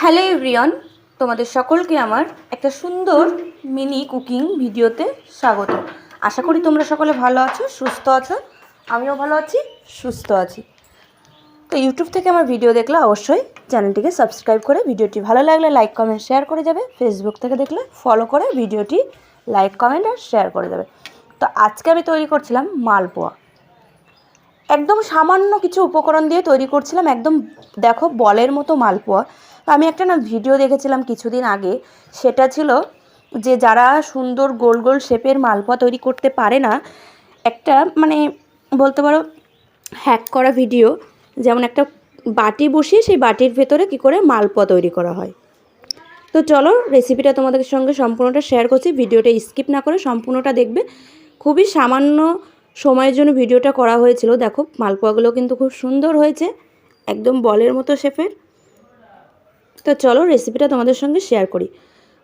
Hello everyone, তোমাদের সকলকে আমার একটা সুন্দর মিনি কুকিং ভিডিওতে স্বাগত। আশা করি তোমরা সকলে ভালো আছো, সুস্থ আছো, আমিও ভালো আছি, সুস্থ আছি। তো ইউটিউব থেকে আমার ভিডিও দেখলে অবশ্যই চ্যানেলটিকে সাবস্ক্রাইব করে ভিডিওটি ভালো লাগলে লাইক, কমেন্ট, শেয়ার করে যাবে। ফেসবুক থেকে দেখলে ফলো করে ভিডিওটি লাইক, কমেন্ট আর শেয়ার করে যাবে। তো আজকে আমি তৈরি করছিলাম মালপোয়া। একদম সামান্য কিছু উপকরণ দিয়ে তৈরি করছিলাম, একদম দেখো বলের মতো মালপোয়া। তো আমি একটা না ভিডিও দেখেছিলাম কিছুদিন আগে, সেটা ছিল যে যারা সুন্দর গোল গোল শেপের মালপোয়া তৈরি করতে পারে না, একটা মানে বলতে পারো হ্যাক করা ভিডিও যেমন একটা বাটি বসিয়ে সেই বাটির ভেতরে কি করে মালপোয়া তৈরি করা হয়। তো চলো রেসিপিটা তোমাদের সঙ্গে সম্পূর্ণটা শেয়ার করছি ভিডিওটা স্কিপ না করে সম্পূর্ণটা দেখবে। খুবই সামান্য সময়ের জন্য ভিডিওটা করা হয়েছিল, দেখো মালপোয়াগুলো কিন্তু খুব সুন্দর হয়েছে, একদম বলের মতো শেপের তো চলো রেসিপিটা তোমাদের সঙ্গে শেয়ার করি।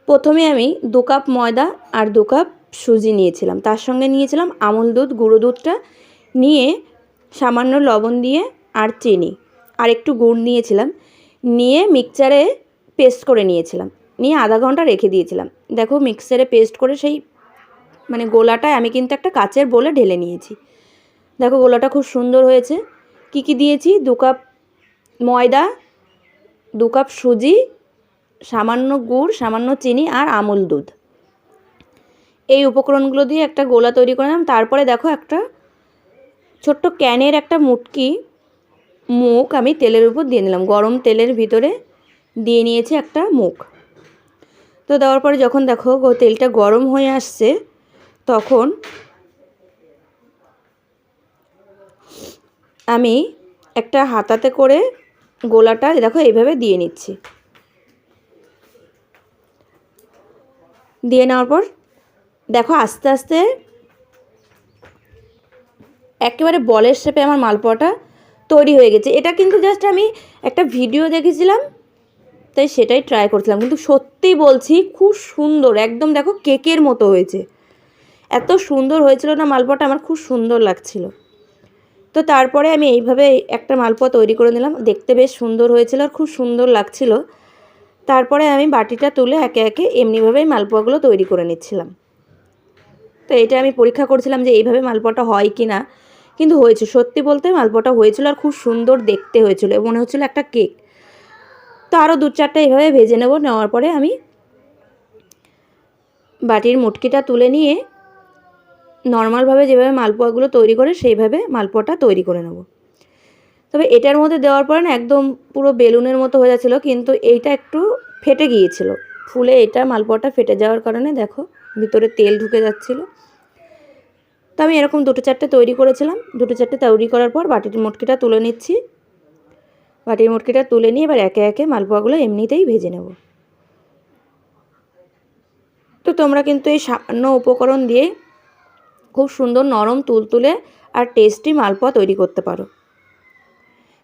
প্রথমে আমি দু কাপ ময়দা আর দু কাপ সুজি নিয়েছিলাম। তার সঙ্গে নিয়েছিলাম আমুল দুধ, গুঁড়ো দুধটা। নিয়ে সামান্য লবণ দিয়ে আর চিনি। আর একটু গুড় নিয়েছিলাম। নিয়ে মিক্সচারে পেস্ট করে নিয়েছিলাম। নিয়ে আধা ঘণ্টা রেখে দিয়েছিলাম। দেখো মিক্সারে পেস্ট করে সেই মানে গোলাটায় আমি কিন্তু একটা কাচের বলে ঢেলে নিয়েছি। দেখো গোলাটা খুব সুন্দর হয়েছে। কি কি দিয়েছি? দু কাপ ময়দা দু কাপ সুজি, সামান্য গুড়, সামান্য চিনি আর আমুল দুধ। এই উপকরণগুলো দিয়ে একটা গোলা তৈরি করে নিলাম। তারপরে দেখো একটা ছোট্ট ক্যানের একটা মুটকি, মুখ আমি তেলের উপর দিয়ে নিলাম। গরম তেলের ভিতরে দিয়ে নিয়েছি একটা মুখ। তো দেওয়ার পরে যখন দেখো তেলটা গরম হয়ে আসছে, তখন আমি একটা হাতাতে করে গোলাটা দেখো, এইভাবে দিয়ে নিচ্ছি। দিয়ে নেওয়ার পর, দেখো, আস্তে আস্তে একেবারে বলের শেপে আমার মালপোয়াটা তৈরি হয়ে গেছে। এটা কিন্তু জাস্ট আমি একটা ভিডিও দেখেছিলাম, তাই সেটাই ট্রাই করছিলাম। কিন্তু সত্যি বলছি, খুব সুন্দর, একদম দেখো, কেকের মতো হয়েছে। এত সুন্দর হয়েছিল না মালপোয়াটা, আমার খুব সুন্দর লাগছিল। তো তারপরে আমি এইভাবে একটা মালপোয়া তৈরি করে নিলাম। দেখতে বেশ সুন্দর হয়েছিল আর খুব সুন্দর লাগছিল। তারপরে আমি বাটিটা তুলে একে একে এমনিভাবেই মালপোয়াগুলো তৈরি করে নিচ্ছিলাম। তো এটা আমি পরীক্ষা করছিলাম যে এইভাবে মালপোয়াটা হয় কি না কিন্তু হয়েছে, সত্যি বলতে মালপোয়াটা হয়েছিল আর খুব সুন্দর দেখতে হয়েছিল মনে হচ্ছিল একটা কেক। তো আরও দু চারটা এইভাবে ভেজে নেব, নেওয়ার পরে আমি বাটির মুটকিটা তুলে নিয়ে নর্মালভাবে যেভাবে মালপোয়াগুলো তৈরি করে সেইভাবে মালপোয়াটা তৈরি করে নেব। তবে এটার মধ্যে দেওয়ার পরে না একদম পুরো বেলুনের মতো হয়ে যাচ্ছিল, কিন্তু এইটা একটু ফেটে গিয়েছিল। ফুলে এটা মালপোয়াটা ফেটে যাওয়ার কারণে দেখো ভিতরে তেল ঢুকে যাচ্ছিল। তো আমি এরকম দুটো চারটে তৈরি করেছিলাম। দুটো চারটে তৈরি করার পর বাটির মুটকিটা তুলে নিচ্ছি। বাটির মুটকিটা তুলে নিয়ে এবার একে একে মালপোয়াগুলো এমনিতেই ভেজে নেব। তো তোমরা কিন্তু এই সামান্য উপকরণ দিয়ে খুব সুন্দর নরম, তুলতুলে আর টেস্টি মালপোয়া তৈরি করতে পারো।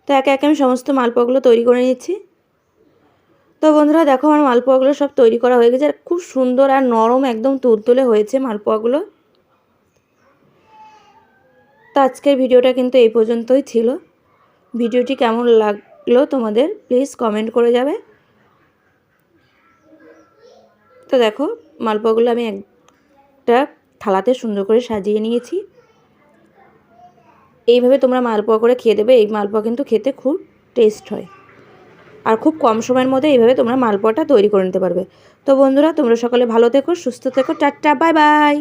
তো একে একে আমি সমস্ত মালপোয়াগুলো তৈরি করে নিচ্ছি। তো বন্ধুরা, দেখো আমার মালপোয়াগুলো সব তৈরি করা হয়ে গেছে আর খুব সুন্দর আর নরম একদম তুলতুলে হয়েছে মালপোয়াগুলো। তো আজকের ভিডিওটা কিন্তু এই পর্যন্তই ছিল। ভিডিওটি কেমন লাগল তোমাদের প্লিজ কমেন্ট করে যাবে। তো দেখো, মালপোয়াগুলো আমি একটা থালাতে সুন্দর করে সাজিয়ে নিয়েছি। এইভাবে তোমরা মালপোয়া করে খেয়ে দেবে, এই মালপোয়া কিন্তু খেতে খুব টেস্ট হয়। আর খুব কম সময়ের মধ্যে এইভাবে তোমরা মালপোয়াটা তৈরি করে নিতে পারবে। তো বন্ধুরা, তোমরা সকলে ভালো থেকো, সুস্থ থেকো, টাটা বাই বাই